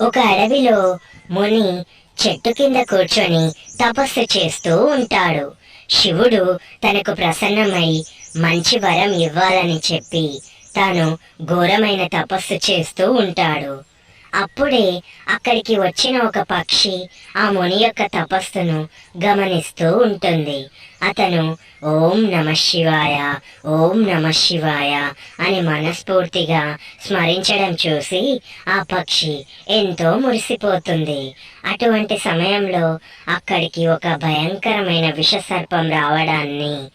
ఒక అడవిలో ముని చెట్టు కింద కూర్చొని తపస్సు చేస్తూ ఉంటాడు. శివుడు తనకు ప్రసన్నమై మంచి వరం ఇవ్వాలని చెప్పి తాను ఘోరమైన తపస్సు చేస్తూ ఉంటాడు. అప్పుడే అక్కడికి వచ్చిన ఒక పక్షి ఆ ముని యొక్క తపస్సును గమనిస్తూ ఉంటుంది. అతను ఓం నమ శివాయ ఓం నమ శివాయ అని మనస్ఫూర్తిగా స్మరించడం చూసి ఆ పక్షి ఎంతో మురిసిపోతుంది. అటువంటి సమయంలో అక్కడికి ఒక భయంకరమైన విషసర్పం రావడాన్ని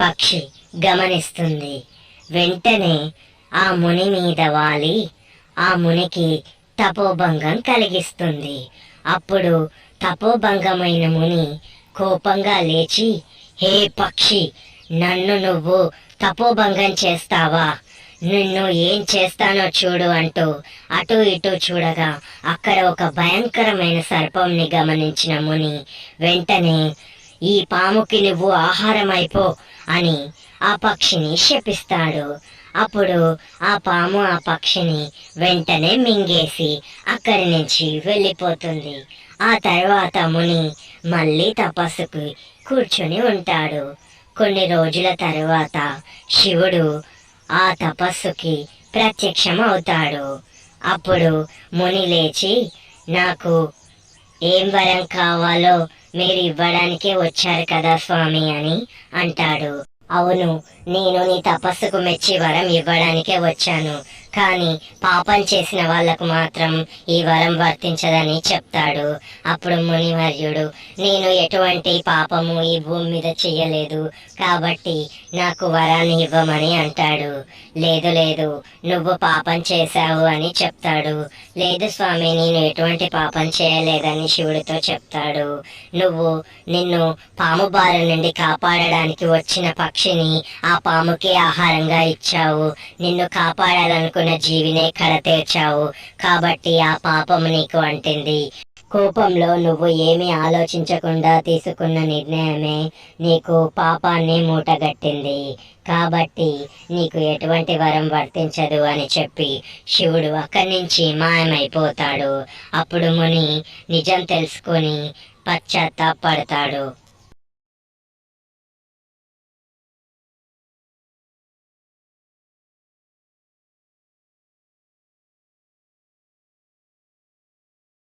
పక్షి గమనిస్తుంది. వెంటనే ఆ ముని మీద వాలి ఆ మునికి తపోభంగం కలిగిస్తుంది. అప్పుడు తపోభంగమైన ముని కోపంగా లేచి హే పక్షి నన్ను నువ్వు తపోభంగం చేస్తావా? నిన్ను ఏం చేస్తానో చూడు అంటూ అటు ఇటు చూడగా అక్కడ ఒక భయంకరమైన సర్పంని గమనించిన ముని వెంటనే ఈ పాముకి నువ్వు ఆహారం అయిపో అని ఆ పక్షిని శపిస్తాడు. అప్పుడు ఆ పాము ఆ పక్షిని వెంటనే మింగేసి అక్కడి నుంచి వెళ్ళిపోతుంది. ఆ తర్వాత ముని మళ్ళీ తపస్సుకు కూర్చొని ఉంటాడు. కొన్ని రోజుల తరువాత శివుడు ఆ తపస్సుకి ప్రత్యక్షం అవుతాడు అప్పుడు ముని లేచి నాకు ఏం వరం కావాలో మీరు ఇవ్వడానికే వచ్చారు కదా స్వామి అని అంటాడు. అవును నేను నీ తపస్సుకు మెచ్చి వరం ఇవ్వడానికే వచ్చాను. కానీ పాపం చేసిన వాళ్ళకు మాత్రం ఈ వరం వర్తించదని చెప్తాడు. అప్పుడు మునివర్యుడు నేను ఎటువంటి పాపము ఈ భూమి మీద చెయ్యలేదు కాబట్టి నాకు వరాన్ని ఇవ్వమని అంటాడు. లేదు లేదు నువ్వు పాపం చేశావు అని చెప్తాడు. లేదు స్వామి నేను ఎటువంటి పాపం చేయలేదని శివుడితో చెప్తాడు. నువ్వు నిన్ను పాము బారి నుండి కాపాడడానికి వచ్చిన పక్షిని ఆ పాముకి ఆహారంగా ఇచ్చావు. నిన్ను కాపాడాలనుకున్న జీవినే కడతీర్చావు. కాబట్టి ఆ పాపం నీకు అంటింది. కోపంలో నువ్వు ఏమీ ఆలోచించకుండా తీసుకున్న నిర్ణయమే నీకు పాపాన్ని మూటగట్టింది. కాబట్టి నీకు ఎటువంటి వరం వర్తించదు అని చెప్పి శివుడు అక్కడి నుంచి మాయమైపోతాడు. అప్పుడు ముని నిజం తెలుసుకొని పశ్చాత్తాపడతాడు